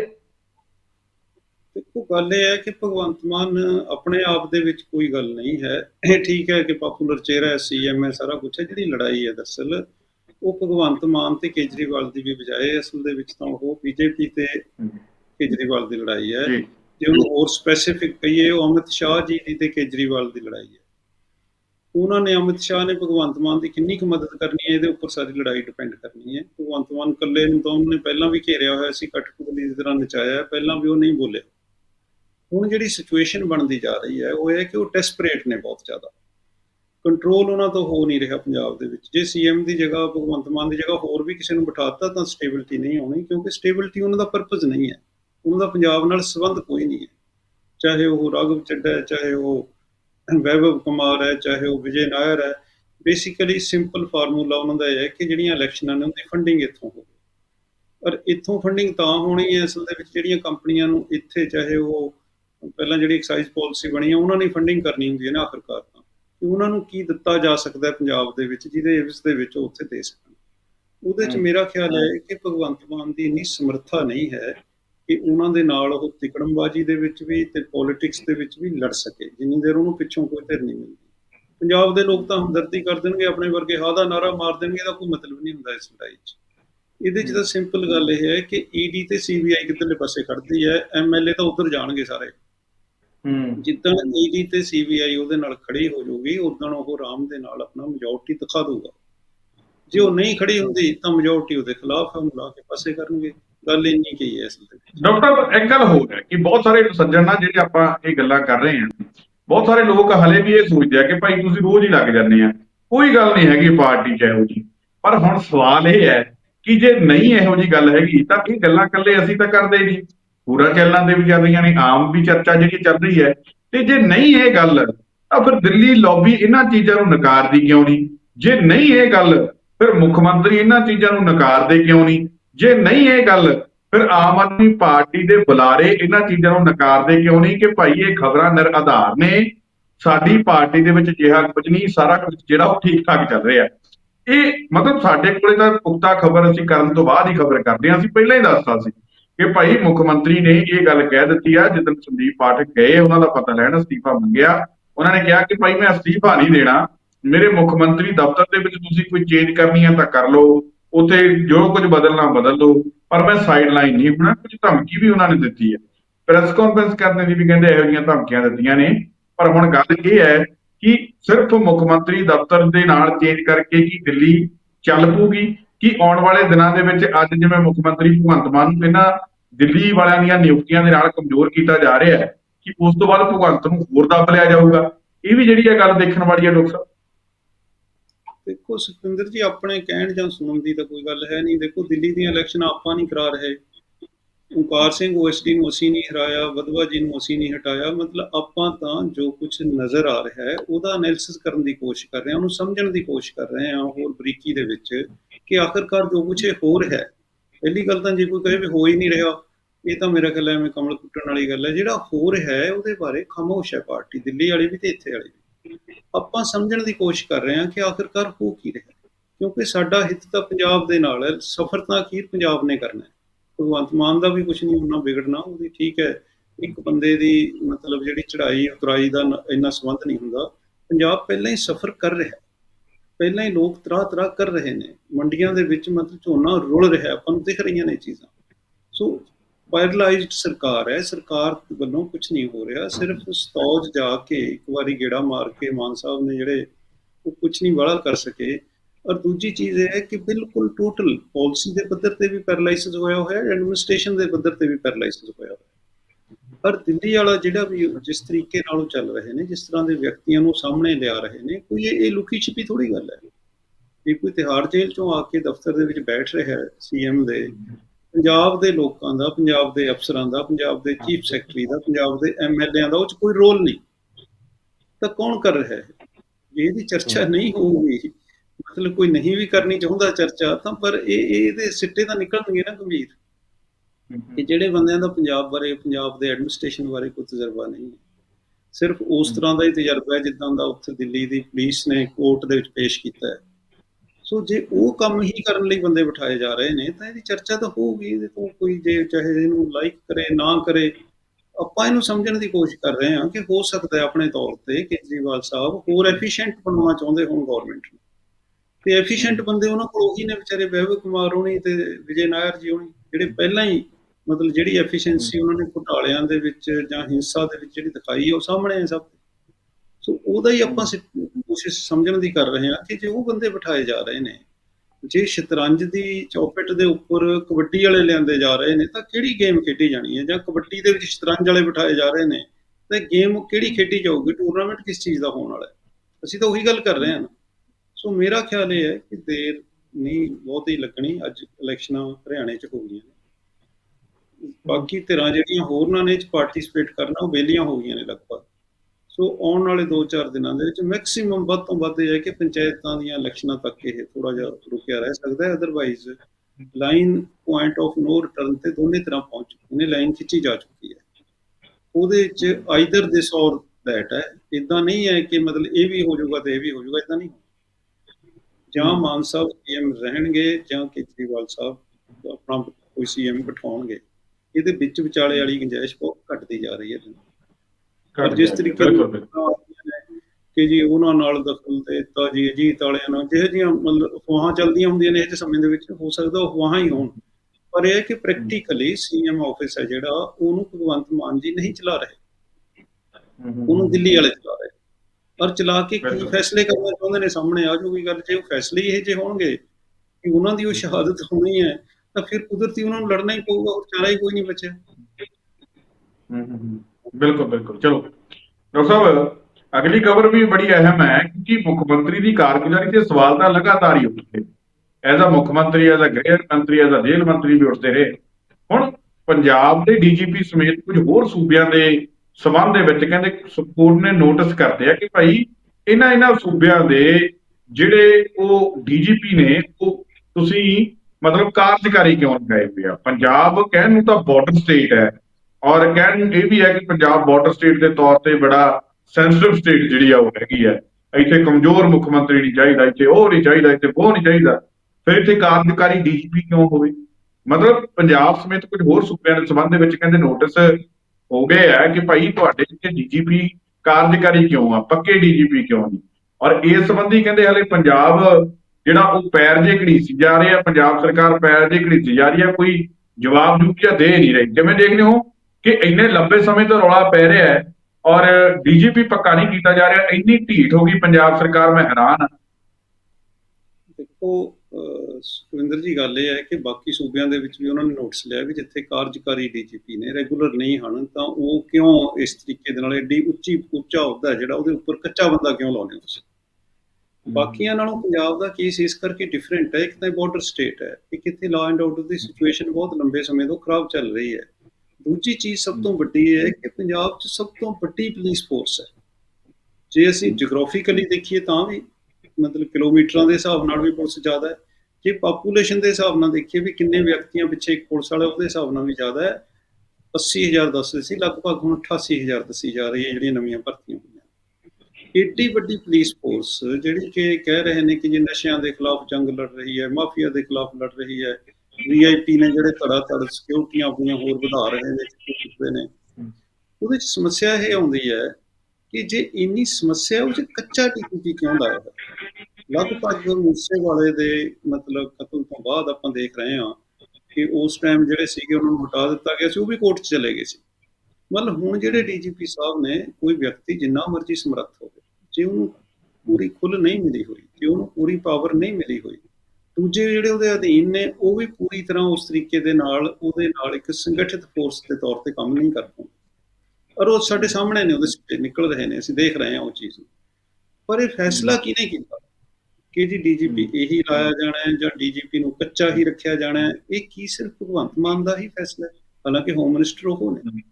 Speaker 2: ਦੇਖੋ ਗੱਲ ਇਹ ਹੈ ਕਿ ਭਗਵੰਤ ਮਾਨ ਆਪਣੇ ਆਪ ਦੇ ਵਿੱਚ ਕੋਈ ਗੱਲ ਨਹੀਂ ਹੈ। ਇਹ ਠੀਕ ਹੈ ਕਿ ਪਪੂਲਰ ਚਿਹਰਾ ਹੈ ਸੀਐਮ ਹੈ ਸਾਰਾ ਕੁਝ ਹੈ ਜਿਹੜੀ ਲੜਾਈ ਹੈ ਦਰਅਸਲ ਉਹ ਭਗਵੰਤ ਮਾਨ ਤੇ ਕੇਜਰੀਵਾਲ ਦੀ ਵੀ ਬਜਾਏ ਅਸਲ ਦੇ ਵਿੱਚ ਤਾਂ ਉਹ ਬੀਜੇਪੀ ਤੇ ਕੇਜਰੀਵਾਲ ਦੀ ਲੜਾਈ ਹੈ।
Speaker 1: ਜੀ।
Speaker 2: ਉਹਨੂੰ ਹੋਰ ਸਪੈਸੀਫਿਕ ਕਹੀਏ ਉਹ ਅਮਿਤ ਸ਼ਾਹ ਜੀ ਦੀ ਤੇ ਕੇਜਰੀਵਾਲ ਦੀ ਲੜਾਈ ਹੈ। ਉਹਨਾਂ ਨੇ ਅਮਿਤ ਸ਼ਾਹ ਨੇ ਭਗਵੰਤ ਮਾਨ ਦੀ ਕਿੰਨੀ ਕੁ ਮਦਦ ਕਰਨੀ ਹੈ ਇਹਦੇ ਉੱਪਰ ਸਾਰੀ ਲੜਾਈ ਡਿਪੈਂਡ ਕਰਨੀ ਹੈ। ਭਗਵੰਤ ਮਾਨ ਇਕੱਲੇ ਨੂੰ ਤਾਂ ਉਹਨੇ ਪਹਿਲਾਂ ਵੀ ਘੇਰਿਆ ਹੋਇਆ ਸੀ ਕਠਪੁਤਲੀ ਦੀ ਤਰ੍ਹਾਂ ਨਚਾਇਆ ਪਹਿਲਾਂ ਵੀ ਉਹ ਨਹੀਂ ਬੋਲੇ ਹੁਣ ਜਿਹੜੀ ਸਿਚੁਏਸ਼ਨ ਬਣਦੀ ਜਾ ਰਹੀ ਹੈ, ਉਹ ਇਹ ਹੈ ਕਿ ਉਹ ਡੈਸਪਰੇਟ ਨੇ ਬਹੁਤ ਜ਼ਿਆਦਾ। ਕੰਟਰੋਲ ਉਹਨਾਂ ਤੋਂ ਹੋ ਨਹੀਂ ਰਿਹਾ ਪੰਜਾਬ ਦੇ ਵਿੱਚ। ਜੇ ਸੀਐਮ ਦੀ ਜਗ੍ਹਾ, ਭਗਵੰਤ ਮਾਨ ਦੀ ਜਗ੍ਹਾ ਹੋਰ ਵੀ ਕਿਸੇ ਨੂੰ ਬਿਠਾਤਾ, ਤਾਂ ਸਟੇਬਿਲਿਟੀ ਨਹੀਂ ਆਉਣੀ, ਕਿਉਂਕਿ ਸਟੇਬਿਲਿਟੀ ਉਹਨਾਂ ਦਾ ਪਰਪਸ ਨਹੀਂ ਹੈ। ਉਹਨਾਂ ਦਾ ਪੰਜਾਬ ਨਾਲ ਸੰਬੰਧ ਕੋਈ ਨਹੀਂ ਹੈ। ਚਾਹੇ ਉਹ ਰਾਘਵ ਚੱਡਾ ਹੈ, ਚਾਹੇ ਉਹ ਵੈਭਵ ਕੁਮਾਰ ਹੈ, ਚਾਹੇ ਉਹ ਵਿਜੇ ਨਾਇਰ ਹੈ ਬੇਸਿਕਲੀ ਸਿੰਪਲ ਫਾਰਮੂਲਾ ਉਹਨਾਂ ਦਾ ਇਹ ਹੈ ਕਿ ਜਿਹੜੀਆਂ ਇਲੈਕਸ਼ਨਾਂ ਨੇ, ਉਹਦੀ ਫੰਡਿੰਗ ਇੱਥੋਂ ਹੋਵੇ। ਪਰ ਇੱਥੋਂ ਫੰਡਿੰਗ ਤਾਂ ਹੋਣੀ ਹੈ, ਅਸਲ ਦੇ ਵਿੱਚ ਜਿਹੜੀਆਂ ਕੰਪਨੀਆਂ ਨੂੰ ਇੱਥੇ ਚਾਹੇ ਉਹ ਪਹਿਲਾਂ ਜਿਹੜੀ ਐਕਸਾਈਜ਼ ਪਾਲਿਸੀ ਬਣੀ ਹੈ ਉਹਨਾਂ ਨੇ ਫੰਡਿੰਗ ਕਰਨੀ ਹੁੰਦੀ ਹੈ ਨਾ ਆਖਰਕਾਰ ਤਾਂ। ਕਿ ਉਹਨਾਂ ਨੂੰ ਕੀ ਦਿੱਤਾ ਜਾ ਸਕਦਾ ਹੈ ਪੰਜਾਬ ਦੇ ਵਿੱਚ ਜਿਹਦੇ ਇਸ ਦੇ ਵਿੱਚ ਉੱਥੇ ਦੇ ਸਕਣ? ਉਹਦੇ 'ਚ
Speaker 1: ਹਮ।
Speaker 2: ਮੇਰਾ ਖਿਆਲ ਹੈ ਕਿ ਭਗਵੰਤ ਮਾਨ ਦੀ ਇੰਨੀ ਸਮਰੱਥਾ ਨਹੀਂ ਹੈ ਕਿ ਉਹਨਾਂ ਦੇ ਨਾਲ ਉਹ ਤਿਕੜਮਬਾਜ਼ੀ ਦੇ ਵਿੱਚ ਵੀ ਤੇ ਪੋਲਿਟਿਕਸ ਦੇ ਵਿੱਚ ਵੀ ਲੜ ਸਕੇ। ਜਿੰਨੀ ਦੇਰ ਉਹਨੂੰ ਪਿੱਛੋਂ ਕੋਈ ਧਿਰ ਨਹੀਂ ਮਿਲਦੀ। ਪੰਜਾਬ ਦੇ ਲੋਕ ਤਾਂ ਹਮਦਰਦੀ ਕਰ ਦੇਣਗੇ ਆਪਣੇ ਵਰਗੇ ਹਾਂ ਦਾ ਨਾਰਾ ਮਾਰ ਦੇਣਗੇ ਇਹਦਾ ਕੋਈ ਮਤਲਬ ਨਹੀਂ ਹੁੰਦਾ ਇਸ ਲੜਾਈ 'ਚ। ਇਹਦੇ 'ਚ ਤਾਂ ਸਿੰਪਲ ਗੱਲ ਇਹ ਹੈ ਕਿ ਈਡੀ ਤੇ ਸੀਬੀਆਈ ਕਿੱਧਰਲੇ ਪਾਸੇ ਖੜਦੀ ਹੈ ਐਮਐਲਏ ਤਾਂ ਉਧਰ ਜਾਣਗੇ ਸਾਰੇ। ਜਿੱਦਾਂ ਈਡੀ ਤੇ ਸੀਬੀਆਈ ਉਹਦੇ ਨਾਲ ਖੜੀ ਹੋ ਜਾਊਗੀ ਉਦੋਂ ਉਹ ਆਰਾਮ ਦੇ ਨਾਲ ਆਪਣਾ ਮੈਜੋਰਟੀ ਦਿਖਾ ਦਊਗਾ। ਜੇ ਉਹ ਨਹੀਂ ਖੜੀ ਹੁੰਦੀ ਤਾਂ ਮੈਜੋਰਟੀ ਉਹਦੇ ਖਿਲਾਫ ਹੈ ਉਹਨੂੰ ਲਾ ਕੇ ਪਾਸੇ ਕਰਨਗੇ। ਗੱਲ ਇੰਨੀ ਕੀ ਹੈ ਅਸਲ
Speaker 1: ਡਾਕਟਰ ਇੱਕ ਗੱਲ ਹੋਰ ਹੈ ਕਿ ਬਹੁਤ ਸਾਰੇ ਸੱਜਣ ਨਾਲ ਜਿਹੜੇ ਆਪਾਂ ਇਹ ਗੱਲਾਂ ਕਰ ਰਹੇ ਹਾਂ ਬਹੁਤ ਸਾਰੇ ਲੋਕ ਹਲੇ ਵੀ ਇਹ ਸੋਚਦੇ ਆ ਕਿ ਭਾਈ ਤੁਸੀਂ ਰੋਜ਼ ਹੀ ਲੱਗ ਜਾਂਦੇ ਆ। ਕੋਈ ਗੱਲ ਨਹੀਂ ਹੈਗੀ ਪਾਰਟੀ ਚ ਇਹੋ ਜੀ ਪਰ ਹੁਣ ਸਵਾਲ ਇਹ ਹੈ ਕਿ ਜੇ ਨਹੀਂ ਇਹੋ ਜੀ ਗੱਲ ਹੈਗੀ ਤਾਂ ਇਹ ਗੱਲਾਂ ਇਕੱਲੇ ਅਸੀਂ ਤਾਂ ਕਰਦੇ ਨਹੀਂ। ਪੂਰਾ ਚੈਨਲਾਂ ਦੇ ਵੀ ਚੱਲ ਰਹੀਆਂ ਨੇ, ਆਮ ਵੀ ਚਰਚਾ ਜਿਹੜੀ ਚੱਲ ਰਹੀ ਹੈ, ਤੇ ਜੇ ਨਹੀਂ ਇਹ ਗੱਲ, ਤਾਂ ਫਿਰ ਦਿੱਲੀ ਲੌਬੀ ਇਹਨਾਂ ਚੀਜ਼ਾਂ ਨੂੰ ਨਕਾਰਦੀ ਕਿਉਂ ਨਹੀਂ? ਜੇ ਨਹੀਂ ਇਹ ਗੱਲ, ਫਿਰ ਮੁੱਖ ਮੰਤਰੀ ਇਹਨਾਂ ਚੀਜ਼ਾਂ ਨੂੰ ਨਕਾਰਦੇ ਕਿਉਂ ਨਹੀਂ? ਜੇ ਨਹੀਂ ਇਹ ਗੱਲ, ਫਿਰ ਆਮ ਆਦਮੀ ਪਾਰਟੀ ਦੇ ਬੁਲਾਰੇ ਇਹਨਾਂ ਚੀਜ਼ਾਂ ਨੂੰ ਨਕਾਰਦੇ ਕਿਉਂ ਨਹੀਂ ਕਿ ਭਾਈ ਇਹ ਖਬਰਾਂ ਨਿਰ ਆਧਾਰ ਨੇ? ਸਾਡੀ ਪਾਰਟੀ ਦੇ ਵਿੱਚ ਜਿਹਾ ਕੁਝ ਨਹੀਂ, ਸਾਰਾ ਕੁਝ ਜਿਹੜਾ ਉਹ ਠੀਕ ਠਾਕ ਚੱਲ ਰਿਹਾ। ਇਹ ਮਤਲਬ ਸਾਡੇ ਕੋਲੇ ਤਾਂ ਪੁਖਤਾ ਖਬਰ ਅਸੀਂ ਕਰਨ ਤੋਂ ਬਾਅਦ ਹੀ ਖਬਰ ਕਰਦੇ ਹਾਂ, ਅਸੀਂ ਪਹਿਲਾਂ ਹੀ ਦੱਸਤਾ ਸੀ। ਕਿ ਭਾਈ ਮੁੱਖ ਮੰਤਰੀ ਨੇ ਇਹ ਗੱਲ ਕਹਿ ਦਿੱਤੀ ਆ ਜਦੋਂ ਸੰਦੀਪ ਪਾਠਕ ਗਏ, ਉਹਨਾਂ ਦਾ ਪਤਾ ਲੈਣ ਅਸਤੀਫਾ ਮੰਗਿਆ। ਉਹਨਾਂ ਨੇ ਕਿਹਾ ਕਿ ਭਾਈ ਮੈਂ ਅਸਤੀਫਾ ਨਹੀਂ ਦੇਣਾ। ਮੇਰੇ ਮੁੱਖ ਮੰਤਰੀ ਦਫ਼ਤਰ ਦੇ ਵਿੱਚ ਤੁਸੀਂ ਕੋਈ ਚੇਂਜ ਕਰਨੀ ਆ ਤਾਂ ਕਰ ਲਓ। ਉੱਥੇ ਜੋ ਕੁਝ ਬਦਲਣਾ ਬਦਲ ਲਓ ਪਰ ਮੈਂ ਸਾਈਡ ਲਾਈਨ ਨਹੀਂ ਹੋਣਾ। ਕੁਝ ਧਮਕੀ ਵੀ ਉਹਨਾਂ ਨੇ ਦਿੱਤੀ ਹੈ ਪ੍ਰੈਸ ਕਾਨਫਰੰਸ ਕਰਨ ਦੀ ਵੀ ਕਹਿੰਦੇ ਇਹੋ ਜਿਹੀਆਂ ਧਮਕੀਆਂ ਦਿੱਤੀਆਂ ਨੇ। ਪਰ ਹੁਣ ਗੱਲ ਇਹ ਹੈ ਕਿ ਸਿਰਫ ਮੁੱਖ ਮੰਤਰੀ ਦਫ਼ਤਰ ਦੇ ਨਾਲ ਚੇਂਜ ਕਰਕੇ ਕੀ ਦਿੱਲੀ ਚੱਲ ਪੂਗੀ ਕਿ ਆਉਣ ਵਾਲੇ ਦਿਨਾਂ ਦੇ ਵਿੱਚ ਅੱਜ ਜਿਵੇਂ ਮੁੱਖ ਮੰਤਰੀ ਭਗਵੰਤ ਮਾਨ ਨੂੰ ਇਹਨਾਂ ਦਿੱਲੀ ਵਾਲਿਆਂ ਦੀਆਂ ਨਿਯੁਕਤੀਆਂ ਦੇ ਨਾਲ ਕਮਜ਼ੋਰ ਕੀਤਾ ਜਾ ਰਿਹਾ ਹੈ ਕਿ ਉਸ ਤੋਂ ਬਾਅਦ ਭਗਵੰਤ ਨੂੰ ਹੋਰ ਦੱਬ ਲਿਆ ਜਾਊਗਾ। ਇਹ ਵੀ ਜਿਹੜੀ ਹੈ ਗੱਲ ਦੇਖਣ ਵਾਲੀ ਹੈ ਡਾਕਟਰ ਸਾਹਿਬ।
Speaker 2: ਦੇਖੋ ਸੁਖਵਿੰਦਰ ਜੀ, ਆਪਣੇ ਕਹਿਣ ਜਾਂ ਸੁਣਨ ਦੀ ਤਾਂ ਕੋਈ ਗੱਲ ਹੈ ਨਹੀਂ। ਦੇਖੋ ਦਿੱਲੀ ਦੀਆਂ ਇਲੈਕਸ਼ਨ ਆਪਾਂ ਨਹੀਂ ਕਰਾ ਰਹੇ। ਓਂਕਾਰ ਸਿੰਘ ਓਐਸਡੀ ਨੂੰ ਅਸੀਂ ਨਹੀਂ ਹਰਾਇਆ, ਵਦਵਾ ਜੀ ਨੂੰ ਅਸੀਂ ਨਹੀਂ ਹਟਾਇਆ। ਮਤਲਬ ਆਪਾਂ ਤਾਂ ਜੋ ਕੁਝ ਨਜ਼ਰ ਆ ਰਿਹਾ ਹੈ, ਉਹਦਾ ਐਨਾਲਿਸਿਸ ਕਰਨ ਦੀ ਕੋਸ਼ਿਸ਼ ਕਰ ਰਹੇ ਹਾਂ, ਉਹਨੂੰ ਸਮਝਣ ਦੀ ਕੋਸ਼ਿਸ਼ ਕਰ ਰਹੇ ਹਾਂ ਹੋਰ ਬਰੀਕੀ ਦੇ ਵਿੱਚ ਕਿ ਆਖਰਕਾਰ ਜੋ ਕੁਝ ਹੋਰ ਹੈ, ਪਹਿਲੀ ਗੱਲ ਤਾਂ ਜੇ ਕੋਈ ਕਹੇ ਵੀ ਹੋ ਹੀ ਨਹੀਂ ਰਿਹਾ ਇਹ ਤਾਂ ਮੇਰਾ ਖਿਆਲ ਹੈ ਐਵੇਂ ਕਮਲ ਕੁੱਟਣ ਵਾਲੀ ਗੱਲ ਹੈ। ਜਿਹੜਾ ਹੋ ਰਿਹਾ ਹੈ ਉਹਦੇ ਬਾਰੇ ਖਾਮੋਸ਼ ਹੈ ਪਾਰਟੀ, ਦਿੱਲੀ ਵਾਲੀ ਵੀ ਤੇ ਇੱਥੇ ਵਾਲੀ ਵੀ। ਆਪਾਂ ਸਮਝਣ ਦੀ ਕੋਸ਼ਿਸ਼ ਕਰ ਰਹੇ ਹਾਂ ਕਿ ਆਖਰਕਾਰ ਹੋ ਕੀ ਰਿਹਾ। ਕਿਉਂਕਿ ਸਾਡਾ ਹਿੱਤ ਤਾਂ ਪੰਜਾਬ ਦੇ ਨਾਲ ਹੈ। ਸਫ਼ਰ ਤਾਂ ਅਖੀਰ ਪੰਜਾਬ ਨੇ ਕਰਨਾ ਹੈ। ਭਗਵੰਤ ਮਾਨ ਦਾ ਵੀ ਕੁਝ ਨਹੀਂ, ਉਹਨਾਂ ਵਿਗੜਨਾ ਉਹਦੀ ਠੀਕ ਹੈ। ਇੱਕ ਬੰਦੇ ਦੀ ਮਤਲਬ ਜਿਹੜੀ ਚੜ੍ਹਾਈ, ਉਤਰਾਈ ਦਾ ਇੰਨਾ ਸੰਬੰਧ ਨਹੀਂ ਹੁੰਦਾ। ਪੰਜਾਬ ਪਹਿਲਾਂ ਹੀ ਸਫ਼ਰ ਕਰ ਰਿਹਾ ਹੈ। ਪਹਿਲਾਂ ਹੀ ਲੋਕ ਤਰਾ ਤਰਾ ਕਰ ਰਹੇ ਨੇ। ਮੰਡੀਆਂ ਦੇ ਵਿੱਚ ਮਤਲਬ ਝੋਨਾ ਰੁਲ ਰਿਹਾ, ਆਪਾਂ ਨੂੰ ਦਿਖ ਰਹੀਆਂ ਨੇ ਇਹ ਚੀਜ਼ਾਂ। ਸੋ ਪੈਰਲਾਈਜ਼ਡ ਸਰਕਾਰ ਹੈ, ਸਰਕਾਰ ਵੱਲੋਂ ਕੁਝ ਨਹੀਂ ਹੋ ਰਿਹਾ, ਸਿਰਫ ਸਤੌਜ ਜਾ ਕੇ ਇੱਕ ਵਾਰੀ ਗੇੜਾ ਮਾਰ ਕੇ ਮਾਨ ਸਾਹਿਬ ਨੇ ਜਿਹੜੇ ਉਹ ਕੁਝ ਨਹੀਂ ਵਾਲਾ ਕਰ ਸਕੇ। ਔਰ ਦੂਜੀ ਚੀਜ਼ ਇਹ ਹੈ ਕਿ ਬਿਲਕੁਲ ਟੋਟਲ ਪਾਲਿਸੀ ਦੇ ਪੱਧਰ ਤੇ ਵੀ ਪੈਰਲਾਈਸਿਸ ਹੋਇਆ ਹੋਇਆ ਹੈ ਐਡਮਿਨਿਸਟ੍ਰੇਸ਼ਨ ਦੇ ਪੱਧਰ ਤੇ ਵੀ ਪੈਰਲਾਈਸਿਸ ਹੋਇਆ ਹੋਇਆ ਹੈ। ਪਰ ਦਿੱਲੀ ਵਾਲਾ ਜਿਹੜਾ ਵੀ ਜਿਸ ਤਰੀਕੇ ਨਾਲ ਉਹ ਚੱਲ ਰਹੇ ਨੇ, ਜਿਸ ਤਰ੍ਹਾਂ ਦੇ ਵਿਅਕਤੀਆਂ ਨੂੰ ਸਾਹਮਣੇ ਲਿਆ ਰਹੇ ਨੇ, ਕੋਈ ਇਹ ਲੁਕੀ ਛਿਪੀ ਥੋੜੀ ਗੱਲ ਹੈ। ਇਹ ਕੋਈ ਤਿਹਾੜ ਜੇਲ੍ਹ ਚੋਂ ਆ ਕੇ ਦਫ਼ਤਰ ਦੇ ਵਿੱਚ ਬੈਠ ਰਿਹਾ ਹੈ ਸੀਐਮ ਦੇ ਪੰਜਾਬ ਦੇ ਲੋਕਾਂ ਦਾ ਪੰਜਾਬ ਦੇ ਅਫਸਰਾਂ ਦਾ ਪੰਜਾਬ ਦੇ ਚੀਫ ਸੈਕਟਰੀ ਦਾ ਪੰਜਾਬ ਦੇ ਐਮਐਲਏਆਂ ਦਾ ਉਹ ਚ ਕੋਈ ਰੋਲ ਨਹੀਂ। ਤਾਂ ਕੌਣ ਕਰ ਰਿਹਾ ਹੈ? ਇਹਦੀ ਚਰਚਾ ਨਹੀਂ ਹੋਊਗੀ ਮਤਲਬ ਕੋਈ ਨਹੀਂ ਵੀ ਕਰਨੀ ਚਾਹੁੰਦਾ ਚਰਚਾ ਤਾਂ ਪਰ ਇਹ ਇਹ ਇਹਦੇ ਸਿੱਟੇ ਤਾਂ ਨਿਕਲਣਗੇ ਨਾ ਗੰਭੀਰ। ਕਿ ਜਿਹੜੇ ਬੰਦਿਆਂ ਦਾ ਪੰਜਾਬ ਬਾਰੇ ਪੰਜਾਬ ਦੇ ਐਡਮਿਨਿਸਟ੍ਰੇਸ਼ਨ ਬਾਰੇ ਕੋਈ ਤਜਰਬਾ ਨਹੀਂ ਹੈ। ਸਿਰਫ ਉਸ ਤਰ੍ਹਾਂ ਦਾ ਹੀ ਤਜਰਬਾ ਹੈ ਜਿੱਦਾਂ ਦਾ ਉੱਥੇ ਦਿੱਲੀ ਦੀ ਪੁਲਿਸ ਨੇ ਕੋਰਟ ਦੇ ਵਿੱਚ ਪੇਸ਼ ਕੀਤਾ ਹੈ। ਸੋ ਜੇ ਉਹ ਕੰਮ ਹੀ ਕਰਨ ਲਈ ਬੰਦੇ ਬਿਠਾਏ ਜਾ ਰਹੇ ਨੇ ਤਾਂ ਇਹਦੀ ਚਰਚਾ ਤਾਂ ਹੋਊਗੀ ਇਹਦੇ ਤੋਂ ਕੋਈ ਜੇ ਚਾਹੇ ਇਹਨੂੰ ਲਾਈਕ ਕਰੇ ਨਾ ਕਰੇ ਆਪਾਂ ਇਹਨੂੰ ਸਮਝਣ ਦੀ ਕੋਸ਼ਿਸ਼ ਕਰ ਰਹੇ ਹਾਂ ਕਿ ਹੋ ਸਕਦਾ ਹੈ ਆਪਣੇ ਤੌਰ ਤੇ ਕੇਜਰੀਵਾਲ ਸਾਹਿਬ ਹੋਰ ਐਫੀਸ਼ੀਐਂਟ ਬਣਾਉਣਾ ਚਾਹੁੰਦੇ ਹੋਣ ਗਵਰਨਮੈਂਟ ਨੂੰ। ਤੇ ਐਫੀਸ਼ੀਐਂਟ ਬੰਦੇ ਉਹਨਾਂ ਕੋਲ ਉਹੀ ਨੇ ਵਿਚਾਰੇ ਵੈਭਵ ਕੁਮਾਰ ਹੋਣੀ ਤੇ ਵਿਜੇ ਨਾਇਰ ਜੀ ਹੋਣੀ ਜਿਹੜੇ ਪਹਿਲਾਂ ਹੀ ਮਤਲਬ ਜਿਹੜੀ ਐਫੀਸ਼ੀਐਂਸੀ ਉਹਨਾਂ ਨੇ ਘੁਟਾਲਿਆਂ ਦੇ ਵਿੱਚ ਜਾਂ ਹਿੰਸਾ ਦੇ ਵਿੱਚ ਜਿਹੜੀ ਦਿਖਾਈ ਉਹ ਸਾਹਮਣੇ ਸਭ ਸੋ ਉਹਦਾ ਹੀ ਆਪਾਂ ਕੋਸ਼ਿਸ਼ ਸਮਝਣ ਦੀ ਕਰ ਰਹੇ ਹਾਂ ਕਿ ਜੇ ਉਹ ਬੰਦੇ ਬਿਠਾਏ ਜਾ ਰਹੇ ਨੇ, ਜੇ ਸ਼ਤਰੰਜ ਦੀ ਚੌਪਟ ਦੇ ਉੱਪਰ ਕਬੱਡੀ ਵਾਲੇ ਲਿਆਂਦੇ ਜਾ ਰਹੇ ਨੇ, ਤਾਂ ਕਿਹੜੀ ਗੇਮ ਖੇਡੀ ਜਾਣੀ ਹੈ? ਜਾਂ ਕਬੱਡੀ ਦੇ ਵਿੱਚ ਸ਼ਤਰੰਜ ਵਾਲੇ ਬਿਠਾਏ ਜਾ ਰਹੇ ਨੇ, ਤਾਂ ਗੇਮ ਕਿਹੜੀ ਖੇਡੀ ਜਾਊਗੀ? ਟੂਰਨਾਮੈਂਟ ਕਿਸ ਚੀਜ਼ ਦਾ ਹੋਣ ਵਾਲਾ ਹੈ? ਅਸੀਂ ਤਾਂ ਉਹੀ ਗੱਲ ਕਰ ਰਹੇ ਹਾਂ ਨਾ। ਸੋ ਮੇਰਾ ਖਿਆਲ ਇਹ ਹੈ ਕਿ ਦੇਰ ਨਹੀਂ, ਬਹੁਤ ਹੀ ਲੱਗਣੀ ਅੱਜ ਇਲੈਕਸ਼ਨਾਂ ਹਰਿਆਣੇ 'ਚ ਹੋ ਗਈਆਂ ਨੇ। ਬਾਕੀ ਧਿਰਾਂ ਜਿਹੜੀਆਂ ਹੋਰਨਾਂ ਨੇ ਇਹ 'ਚ ਪਾਰਟਿਸਿਪੇਟ ਕਰਨਾ, ਉਹ ਵਿਹਲੀਆਂ ਹੋ ਗਈਆਂ ਨੇ ਲਗਭਗ। ਸੋ ਆਉਣ ਵਾਲੇ 2-4 ਦਿਨਾਂ ਦੇ ਵਿੱਚ ਮੈਕਸਿਮਮ ਵੱਧ ਤੋਂ ਵੱਧ ਇਹ ਹੈ ਕਿ ਪੰਚਾਇਤਾਂ ਦੀਆਂ ਇਲੈਕਸ਼ਨਾਂ ਤੱਕ ਇਹ ਥੋੜਾ ਜਿਹਾ ਰੁਕਿਆ ਰਹਿ ਸਕਦਾ ਹੈ otherwise line point of no return ਤੇ ਦੋਨੇ ਤਰ੍ਹਾਂ ਪਹੁੰਚ ਚੁੱਕੀ ਨੇ ਲਾਈਨ ਖਿੱਚੀ ਜਾ ਚੁੱਕੀ ਹੈ। ਉਹਦੇ ਵਿੱਚ ਆਈਦਰ ਦਿਸ ਔਰ ਦੈਟ ਹੈ। ਇਦਾਂ ਨਹੀਂ ਹੈ ਕਿ ਮਤਲਬ ਇਹ ਵੀ ਹੋ ਜਾਊਗਾ ਤੇ ਇਹ ਵੀ ਹੋ ਜਾਊਗਾ ਇਦਾਂ ਨਹੀਂ। ਜਾਂ ਮਾਨ ਸਾਹਿਬ ਸੀਐਮ ਰਹਿਣਗੇ ਜਾਂ ਕੇਜਰੀਵਾਲ ਸਾਹਿਬ ਆਪਣਾ ਕੋਈ ਸੀਐਮ ਬਿਠਾਉਣਗੇ। ਇਹਦੇ ਵਿੱਚ ਵਿਚਾਲੇ ਵਾਲੀ ਗੁੰਜਾਇਸ਼ ਬਹੁਤ ਘਟਦੀ ਜਾ ਰਹੀ ਹੈ। ਪਰ ਜਿਸ ਤਰੀਕੇ। ਕਿ ਜੀ ਉਹਨਾਂ ਨਾਲ ਦਖਲ ਦਿੱਤਾ ਜੀ ਅਜੀਤ ਵਾਲਿਆਂ ਨਾਲ ਜਿਹੇ ਜਿਹੀਆਂ ਮਤਲਬ ਅਫਵਾਹਾਂ ਚੱਲਦੀਆਂ ਹੁੰਦੀਆਂ ਨੇ ਇਹ ਸਮੇਂ ਦੇ ਵਿੱਚ ਹੋ ਸਕਦਾ ਉਹ ਅਫਵਾਹਾਂ ਹੀ ਹੋਣ। ਪਰ ਇਹ ਹੈ ਕਿ ਪ੍ਰੈਕਟੀਕਲੀ ਸੀਐਮ ਆਫਿਸ ਹੈ ਜਿਹੜਾ ਉਹਨੂੰ ਭਗਵੰਤ ਮਾਨ ਜੀ ਨਹੀਂ ਚਲਾ ਰਹੇ। ਉਹਨੂੰ ਦਿੱਲੀ ਵਾਲੇ ਚਲਾ ਰਹੇ। ਪਰ ਚਲਾ ਕੇ ਕੀ। ਫੈਸਲੇ ਕਰਨਾ ਚਾਹੁੰਦੇ ਨੇ ਸਾਹਮਣੇ ਆ ਜਾਊਗੀ ਗੱਲ। ਜੇ ਉਹ ਫੈਸਲੇ ਹੀ ਇਹ ਜੇ ਹੋਣਗੇ ਕਿ ਉਹਨਾਂ ਦੀ ਉਹ ਸ਼ਹਾਦਤ ਹੋਣੀ ਹੈ ਤਾਂ ਫਿਰ ਕੁਦਰਤੀ ਉਹਨਾਂ ਨੂੰ ਲੜਨਾ ਹੀ ਪਊਗਾ ਹੋਰ ਚਾਰਾ ਹੀ ਕੋਈ ਨਹੀਂ ਬਚਿਆ।
Speaker 1: ਹਮ, ਹਮ। ਬਿਲਕੁਲ ਬਿਲਕੁਲ। ਚਲੋ, ਡਾਕਟਰ ਸਾਹਿਬ, ਅਗਲੀ ਖਬਰ ਵੀ ਬੜੀ ਅਹਿਮ ਹੈ, ਕਿਉਂਕਿ ਮੁੱਖ ਮੰਤਰੀ ਦੀ ਕਾਰਗੁਜ਼ਾਰੀ ਤੇ ਸਵਾਲ ਤਾਂ ਲਗਾਤਾਰ ਹੀ ਉੱਠਦੇ ਐਜ਼ ਅ ਮੁੱਖ ਮੰਤਰੀ, ਐਜ਼ ਅ ਗ੍ਰਹਿ ਮੰਤਰੀ, ਐਜ਼ ਅ ਜੇਲ੍ਹ ਮੰਤਰੀ ਵੀ ਉੱਠਦੇ ਰਹੇ। ਹੁਣ ਪੰਜਾਬ ਦੇ ਡੀਜੀਪੀ ਸਮੇਤ ਕੁਝ ਹੋਰ ਸੂਬਿਆਂ ਦੇ ਸਬੰਧ ਦੇ ਵਿੱਚ ਕਹਿੰਦੇ ਸੁਪਰੀਮ ਨੇ ਨੋਟਿਸ ਕਰਦੇ ਆ ਕਿ ਭਾਈ, ਇਹਨਾਂ ਇਹਨਾਂ ਸੂਬਿਆਂ ਦੇ ਜਿਹੜੇ ਉਹ ਡੀਜੀਪੀ ਨੇ, ਉਹ ਤੁਸੀਂ ਮਤਲਬ ਕਾਰਜਕਾਰੀ ਕਿਉਂ ਲਗਾਏ ਗਏ ਹੋਏ ਆ? ਪੰਜਾਬ ਕਹਿਣ ਨੂੰ ਤਾਂ ਬਾਰਡਰ ਸਟੇਟ ਹੈ। ਔਰ ਕਹਿਣ ਇਹ ਵੀ ਹੈ ਕਿ ਪੰਜਾਬ ਬਾਰਡਰ ਸਟੇਟ ਦੇ ਤੌਰ ਤੇ ਬੜਾ ਸੈਂਸਿਟਿਵ ਸਟੇਟ ਜਿਹੜੀ ਆ ਉਹ ਹੈਗੀ ਹੈ ਇੱਥੇ ਕਮਜ਼ੋਰ ਮੁੱਖ ਮੰਤਰੀ ਨਹੀਂ ਚਾਹੀਦਾ, ਇੱਥੇ ਉਹ ਨਹੀਂ ਚਾਹੀਦਾ, ਇੱਥੇ ਉਹ ਨਹੀਂ ਚਾਹੀਦਾ। ਫਿਰ ਇੱਥੇ ਕਾਰਜਕਾਰੀ ਡੀਜੀਪੀ ਕਿਉਂ ਹੋਵੇ? ਮਤਲਬ ਪੰਜਾਬ ਸਮੇਤ ਕੁਝ ਹੋਰ ਸੂਬਿਆਂ ਦੇ ਸੰਬੰਧ ਦੇ ਵਿੱਚ ਕਹਿੰਦੇ ਨੋਟਿਸ ਹੋ ਗਏ ਆ ਕਿ ਭਾਈ ਤੁਹਾਡੇ ਇੱਥੇ ਡੀਜੀਪੀ ਕਾਰਜਕਾਰੀ ਕਿਉਂ ਆ? ਪੱਕੇ ਡੀਜੀਪੀ ਕਿਉਂ ਨਹੀਂ? ਔਰ ਇਸ ਸੰਬੰਧੀ ਕਹਿੰਦੇ ਹਲੇ ਪੰਜਾਬ ਜਿਹੜਾ ਉਹ ਪੈਰ ਜੇ ਘੜੀਸੀ ਜਾ ਰਿਹਾ, ਪੰਜਾਬ ਸਰਕਾਰ ਪੈਰ ਜੇ ਘੜੀਸੀ ਜਾ ਰਹੀ ਹੈ ਕੋਈ ਜਵਾਬ ਜੂਕਿਆ ਦੇ ਨਹੀਂ ਰਹੀ। ਕਿਵੇਂ ਦੇਖਦੇ ਹੋ? ਕਿ ਇੰਨੇ ਲੰਬੇ ਸਮੇਂ ਤੋਂ ਰੌਲਾ ਪੈ ਰਿਹਾ ਹੈ ਔਰ ਡੀਜੀਪੀ ਪੱਕਾ ਨਹੀਂ ਕੀਤਾ ਜਾ ਰਿਹਾ ਇੰਨੀ ਢੀਠ ਹੋ ਗਈ ਪੰਜਾਬ ਸਰਕਾਰ ਮੈਂ ਹੈਰਾਨ ਹਾਂ।
Speaker 2: ਦੇਖੋ ਸੁਖਵਿੰਦਰ ਜੀ ਗੱਲ ਇਹ ਹੈ ਕਿ ਬਾਕੀ ਸੂਬਿਆਂ ਦੇ ਵਿੱਚ ਵੀ ਉਹਨਾਂ ਨੇ ਨੋਟਿਸ ਲਿਆ ਵੀ ਜਿੱਥੇ ਕਾਰਜਕਾਰੀ ਡੀਜੀਪੀ ਨੇ ਰੈਗੂਲਰ ਨਹੀਂ ਹਨ ਤਾਂ ਉਹ ਕਿਉਂ ਇਸ ਤਰੀਕੇ ਦੇ ਨਾਲ ਐਡੀ ਉੱਚੀ ਉੱਚਾ ਅਹੁਦਾ ਹੈ ਜਿਹੜਾ ਉਹਦੇ ਉੱਪਰ ਕੱਚਾ ਬੰਦਾ ਕਿਉਂ ਲਾਉਂਦੇ ਹੋ ਤੁਸੀਂ? ਬਾਕੀਆਂ ਨਾਲੋਂ ਪੰਜਾਬ ਦਾ ਕੇਸ ਇਸ ਕਰਕੇ ਡਿਫਰੈਂਟ ਹੈ ਇੱਕ ਤਾਂ ਬਾਰਡਰ ਸਟੇਟ ਹੈ ਇੱਕ ਇੱਥੇ ਲਾਅ ਐਂਡ ਆਰਡਰ ਦੀ ਸਿਚੁਏਸ਼ਨ ਬਹੁਤ ਲੰਬੇ ਸਮੇਂ ਤੋਂ ਖਰਾਬ ਚੱਲ ਰਹੀ ਹੈ। ਦੂਜੀ ਚੀਜ਼ ਸਭ ਤੋਂ ਵੱਡੀ ਇਹ ਹੈ ਕਿ ਪੰਜਾਬ 'ਚ ਸਭ ਤੋਂ ਵੱਡੀ ਪੁਲਿਸ ਫੋਰਸ ਹੈ। ਜੇ ਅਸੀਂ ਜਿਓਗ੍ਰਾਫੀਕਲੀ ਦੇਖੀਏ ਤਾਂ ਵੀ ਮਤਲਬ ਕਿਲੋਮੀਟਰਾਂ ਦੇ ਹਿਸਾਬ ਨਾਲ ਵੀ ਪੁਲਿਸ ਜ਼ਿਆਦਾ ਹੈ। ਜੇ ਪਾਪੂਲੇਸ਼ਨ ਦੇ ਹਿਸਾਬ ਨਾਲ ਦੇਖੀਏ ਵੀ ਕਿੰਨੇ ਵਿਅਕਤੀਆਂ ਪਿੱਛੇ ਇੱਕ ਪੁਲਿਸ ਵਾਲਾ ਉਹਦੇ ਹਿਸਾਬ ਨਾਲ ਵੀ ਜ਼ਿਆਦਾ ਹੈ 80000 ਦੱਸਦੇ ਸੀ ਲਗਭਗ ਹੁਣ 88000 ਦੱਸੀ ਜਾ ਰਹੀ ਹੈ ਜਿਹੜੀਆਂ ਨਵੀਆਂ ਭਰਤੀਆਂ ਹੋਈਆਂ। ਏਡੀ ਵੱਡੀ ਪੁਲਿਸ ਫੋਰਸ ਜਿਹੜੀ ਕਿ ਕਹਿ ਰਹੇ ਨੇ ਕਿ ਜੇ ਨਸ਼ਿਆਂ ਦੇ ਖਿਲਾਫ ਜੰਗ ਲੜ ਰਹੀ ਹੈ ਮਾਫੀਆ ਦੇ ਖਿਲਾਫ ਲੜ ਰਹੀ ਹੈ ਵੀਆਈਪੀ ਨੇ ਜਿਹੜੇ ਧੜਾ ਧੜ ਸਿਕਿਉਰਟੀਆਂ ਆਪਣੀਆਂ ਹੋਰ ਵਧਾ ਰਹੇ ਨੇ ਚੁੱਕੇ ਨੇ, ਉਹਦੇ ਚ ਸਮੱਸਿਆ ਇਹ ਆਉਂਦੀ ਹੈ ਕਿ ਜੇ ਇੰਨੀ ਸਮੱਸਿਆ ਉਹ ਚ ਕੱਚਾ ਟੀਪੀ ਕਿਉਂ ਲਾਇਆ ਹੈ? ਲਗਭਗ ਮੂਸੇ ਵਾਲੇ ਦੇ ਮਤਲਬ ਕਤਲ ਤੋਂ ਬਾਅਦ ਆਪਾਂ ਦੇਖ ਰਹੇ ਹਾਂ ਕਿ ਉਸ ਟਾਈਮ ਜਿਹੜੇ ਸੀਗੇ ਉਹਨਾਂ ਨੂੰ ਹਟਾ ਦਿੱਤਾ ਗਿਆ ਸੀ, ਉਹ ਵੀ ਕੋਰਟ 'ਚ ਚਲੇ ਗਏ ਸੀ। ਮਤਲਬ ਹੁਣ ਜਿਹੜੇ ਡੀਜੀਪੀ ਸਾਹਿਬ ਨੇ, ਕੋਈ ਵਿਅਕਤੀ ਜਿੰਨਾ ਮਰਜ਼ੀ ਸਮਰੱਥ ਹੋਵੇ, ਜੇ ਉਹਨੂੰ ਪੂਰੀ ਖੁੱਲ ਨਹੀਂ ਮਿਲੀ ਹੋਈ, ਜੇ ਉਹਨੂੰ ਪੂਰੀ ਪਾਵਰ ਨਹੀਂ ਮਿਲੀ ਹੋਈ ਦੂਜੇ ਜਿਹੜੇ ਉਹਦੇ ਅਧੀਨ ਨੇ ਉਹ ਵੀ ਪੂਰੀ ਤਰ੍ਹਾਂ ਉਸ ਤਰੀਕੇ ਦੇ ਨਾਲ ਉਹਦੇ ਨਾਲ ਇੱਕ ਸੰਗਠਿਤ ਫੋਰਸ ਦੇ ਤੌਰ ਤੇ ਕੰਮ ਨਹੀਂ ਕਰ ਪਾਉਂਦੇ ਔਰ ਉਹ ਸਾਡੇ ਸਾਹਮਣੇ ਨੇ ਉਹਦੇ ਸਿੱਟੇ ਨਿਕਲ ਰਹੇ ਨੇ ਅਸੀਂ ਦੇਖ ਰਹੇ ਹਾਂ ਉਹ ਚੀਜ਼ ਪਰ ਇਹ ਫੈਸਲਾ ਕਿਹਨੇ ਕੀਤਾ? ਕਿ ਜੀ ਡੀਜੀਪੀ ਇਹੀ ਲਾਇਆ ਜਾਣਾ ਹੈ ਜਾਂ ਡੀਜੀਪੀ ਨੂੰ ਕੱਚਾ ਹੀ ਰੱਖਿਆ ਜਾਣਾ ਹੈ? ਇਹ ਕੀ ਸਿਰਫ ਭਗਵੰਤ ਮਾਨ ਦਾ ਹੀ ਫੈਸਲਾ ਹੈ? ਹਾਲਾਂਕਿ ਹੋਮ ਮਿਨਿਸਟਰ ਉਹ ਨੇ।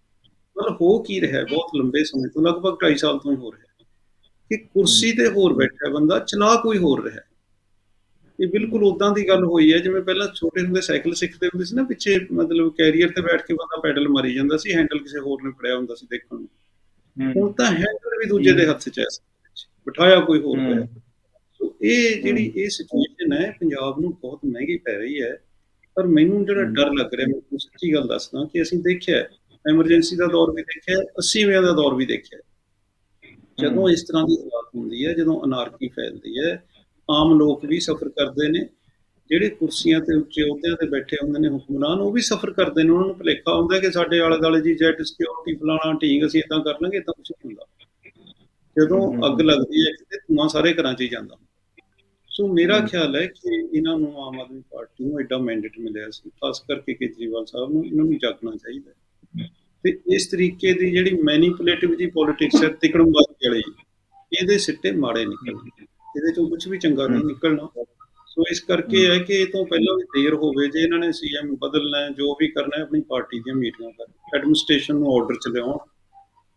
Speaker 2: ਮਤਲਬ ਹੋ ਕੀ ਰਿਹਾ ਹੈ? ਬਹੁਤ ਲੰਬੇ ਸਮੇਂ ਤੋਂ ਲਗਭਗ 2.5 ਸਾਲ ਤੋਂ ਹੀ ਹੋ ਰਿਹਾ ਹੈ। ਕਿ ਕੁਰਸੀ ਤੇ ਹੋਰ ਬੈਠਾ ਬੰਦਾ ਚਲਾ ਕੋਈ ਹੋਰ ਰਿਹਾ ਹੈ? ਇਹ ਬਿਲਕੁਲ ਉਦਾਂ ਦੀ ਗੱਲ ਹੋਈ ਹੈ ਜਿਵੇਂ ਪਹਿਲਾਂ ਛੋਟੇ ਹੁੰਦੇ ਸਾਈਕਲ ਸਿੱਖਦੇ ਹੁੰਦੇ ਸੀ ਨਾ ਪਿੱਛੇ ਮਤਲਬ ਕੈਰੀਅਰ ਤੇ ਬੈਠ ਕੇ ਬੰਦਾ ਪੈਡਲ ਮਾਰੀ ਜਾਂਦਾ ਸੀ ਹੈਂਡਲ ਕਿਸੇ ਹੋਰ ਨੇ ਫੜਿਆ ਹੁੰਦਾ ਸੀ ਦੇਖਣ ਨੂੰ। ਹੁਣ ਤਾਂ ਹੈਂਡਲ ਵੀ ਦੂਜੇ ਦੇ ਹੱਥ 'ਚ ਹੈ ਬਿਠਾਇਆ ਕੋਈ ਹੋਰ ਹੈ। ਸੋ ਇਹ ਜਿਹੜੀ ਇਹ ਸਿਚੁਏਸ਼ਨ ਹੈ ਪੰਜਾਬ ਨੂੰ ਬਹੁਤ ਮਹਿੰਗੀ ਪੈ ਰਹੀ ਹੈ ਪਰ ਮੈਨੂੰ ਜਿਹੜਾ ਡਰ ਲੱਗ ਰਿਹਾ ਮੈਂ ਸੱਚੀ ਗੱਲ ਦੱਸਦਾ ਕਿ ਅਸੀਂ ਦੇਖਿਆ ਐਮਰਜੈਂਸੀ ਦਾ ਦੌਰ ਵੀ ਦੇਖਿਆ 80ਵੇਂ ਦਾ ਦੌਰ ਵੀ ਦੇਖਿਆ ਜਦੋਂ ਇਸ ਤਰ੍ਹਾਂ ਦੀ ਹਾਲਾਤ ਹੁੰਦੀ ਹੈ ਜਦੋਂ ਅਨਾਰਕੀ ਫੈਲਦੀ ਹੈ ਆਮ ਲੋਕ ਵੀ ਸਫਰ ਕਰਦੇ ਨੇ ਜਿਹੜੇ ਕੁਰਸੀਆਂ ਤੇ ਉੱਚੇ ਅਹੁਦਿਆਂ ਤੇ ਬੈਠੇ ਹੁੰਦੇ ਨੇ ਹੁਕਮਰਾਨ ਉਹ ਵੀ ਸਫਰ ਕਰਦੇ ਨੇ। ਉਹਨਾਂ ਨੂੰ ਭੁਲੇਖਾ ਹੁੰਦਾ ਕਿ ਸਾਡੇ ਆਲੇ ਦੁਆਲੇ ਜੀ ਜੈਟ ਸਿਕਿਉਰਿਟੀ ਫਲਾਣਾ ਠੀਕ ਅਸੀਂ ਇਦਾਂ ਕਰ ਲਾਂਗੇ ਤਾਂ ਕੁਝ ਹੁੰਦਾ। ਜਦੋਂ ਅੱਗ ਲੱਗਦੀ ਹੈ ਕਿਤੇ ਧੂਆਂ ਸਾਰੇ ਘਰਾਂ 'ਚ ਹੀ ਜਾਂਦਾ। ਸੋ ਮੇਰਾ ਖਿਆਲ ਹੈ ਕਿ ਇਹਨਾਂ ਨੂੰ ਆਮ ਆਦਮੀ ਪਾਰਟੀ ਨੂੰ ਐਡਾ ਮੈਂਡੇਟ ਮਿਲਿਆ ਸੀ ਖਾਸ ਕਰਕੇ ਕੇਜਰੀਵਾਲ ਸਾਹਿਬ ਨੂੰ ਇਹਨਾਂ ਨੂੰ ਜਾਗਣਾ ਚਾਹੀਦਾ ਤੇ ਇਸ ਤਰੀਕੇ ਦੀ ਜਿਹੜੀ ਮੈਨੀਪੂਲੇਟਿਵ ਜੀ ਪੋਲਿਟਿਕਸ ਹੈ ਤਿਕੜਮਬਾਜ਼ੀ ਵਾਲੀ ਇਹਦੇ ਸਿੱਟੇ ਮਾੜੇ ਨਿਕਲਦੇ। ਇਹਦੇ ਚੋਂ ਕੁਝ ਵੀ ਚੰਗਾ ਨਹੀਂ ਨਿਕਲਣਾ। ਸੋ ਇਸ ਕਰਕੇ ਹੈ ਕਿ ਇਹ ਤੋਂ ਪਹਿਲਾਂ ਵੀ ਦੇਰ ਹੋਵੇ ਜੇ ਇਹਨਾਂ ਨੇ ਸੀਐਮ ਬਦਲਣਾ ਹੈ ਜੋ ਵੀ ਕਰਨਾ ਹੈ ਆਪਣੀ ਪਾਰਟੀ ਦੀਆਂ ਮੀਟਿੰਗਾਂ ਕਰਨ। ਐਡਮਿਨਿਸਟ੍ਰੇਸ਼ਨ ਨੂੰ ਆਰਡਰ ਚ ਲਿਆਉਣ।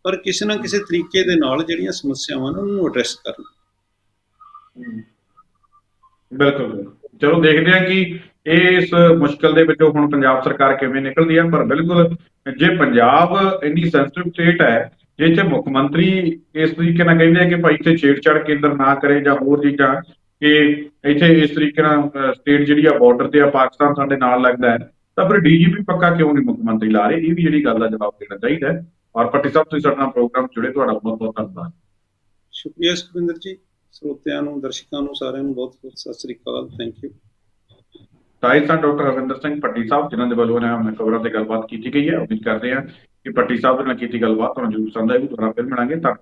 Speaker 2: ਪਰ ਕਿਸੇ ਨਾ ਕਿਸੇ ਤਰੀਕੇ ਦੇ ਨਾਲ ਜਿਹੜੀਆਂ ਸਮੱਸਿਆਵਾਂ ਨੇ ਉਹਨਾਂ ਨੂੰ ਐਡਰੈਸ ਕਰਨ
Speaker 1: ਬਿਲਕੁਲ ਚਲੋ ਦੇਖਦੇ ਹਾਂ ਕਿ ਇਸ ਮੁਸ਼ਕਲ ਦੇ ਵਿੱਚੋਂ ਹੁਣ ਪੰਜਾਬ ਸਰਕਾਰ ਕਿਵੇਂ ਨਿਕਲਦੀ ਹੈ। ਪਰ ਬਿਲਕੁਲ ਜੇ ਪੰਜਾਬ ਇੰਨੀ ਸੈਂਸਿਟਿਵ ਸਟੇਟ ਹੈ ਜੇ ਚ ਮੁੱਖ ਮੰਤਰੀ ਇਸ ਤਰੀਕੇ ਨਾਲ ਕਹਿੰਦੇ ਆ ਕਿ ਭਾਈ ਇੱਥੇ ਛੇੜਛਾੜ ਕੇਂਦਰ ਨਾ ਕਰੇ ਜਾਂ ਹੋਰ ਚੀਜ਼ਾਂ ਕਿ ਇੱਥੇ ਇਸ ਤਰੀਕੇ ਨਾਲ ਸਟੇਟ ਜਿਹੜੀ ਆ ਬਾਰਡਰ ਤੇ ਆ ਪਾਕਿਸਤਾਨ ਸਾਡੇ ਨਾਲ ਲੱਗਦਾ ਹੈ ਤਾਂ ਫਿਰ ਡੀਜੀਪੀ ਪੱਕਾ ਕਿਉਂ ਨਹੀਂ ਮੁੱਖ ਮੰਤਰੀ ਲਾ ਰਹੇ? ਇਹ ਵੀ ਜਿਹੜੀ ਗੱਲ ਦਾ ਜਵਾਬ ਦੇਣਾ ਚਾਹੀਦਾ ਹੈ। ਔਰ ਪੱਟੀ ਸਾਹਿਬ ਤੁਸੀਂ ਸਾਡੇ ਨਾਲ ਪ੍ਰੋਗਰਾਮ ਜੁੜੇ ਤੁਹਾਡਾ ਬਹੁਤ ਬਹੁਤ ਧੰਨਵਾਦ।
Speaker 2: ਸ਼ੁਕਰੀਆ ਸੁਖਵਿੰਦਰ ਜੀ ਸਰੋਤਿਆਂ ਨੂੰ ਦਰਸ਼ਕਾਂ ਨੂੰ ਸਾਰਿਆਂ ਨੂੰ ਬਹੁਤ ਬਹੁਤ ਸਤਿ ਸ੍ਰੀ ਅਕਾਲ thank you
Speaker 1: Sahib doctor Harvinder Singh Patti Sahib ਜਿਨ੍ਹਾਂ ਦੇ ਵੱਲੋਂ ਇਹਨਾਂ ਖਬਰਾਂ ਤੇ ਗੱਲਬਾਤ ਕੀਤੀ ਗਈ ਹੈ ਉਮੀਦ ਕਰਦੇ ਹਾਂ ਕਿ ਪੱਟੀ ਸਾਹਿਬ ਦੇ ਨਾਲ ਕੀਤੀ ਗੱਲਬਾਤ, ਤੁਹਾਨੂੰ ਜ਼ਰੂਰ ਪਸੰਦ ਆਏਗੀ ਦੁਬਾਰਾ ਫਿਰ ਮਿਲਾਂਗੇ ਤਾਂ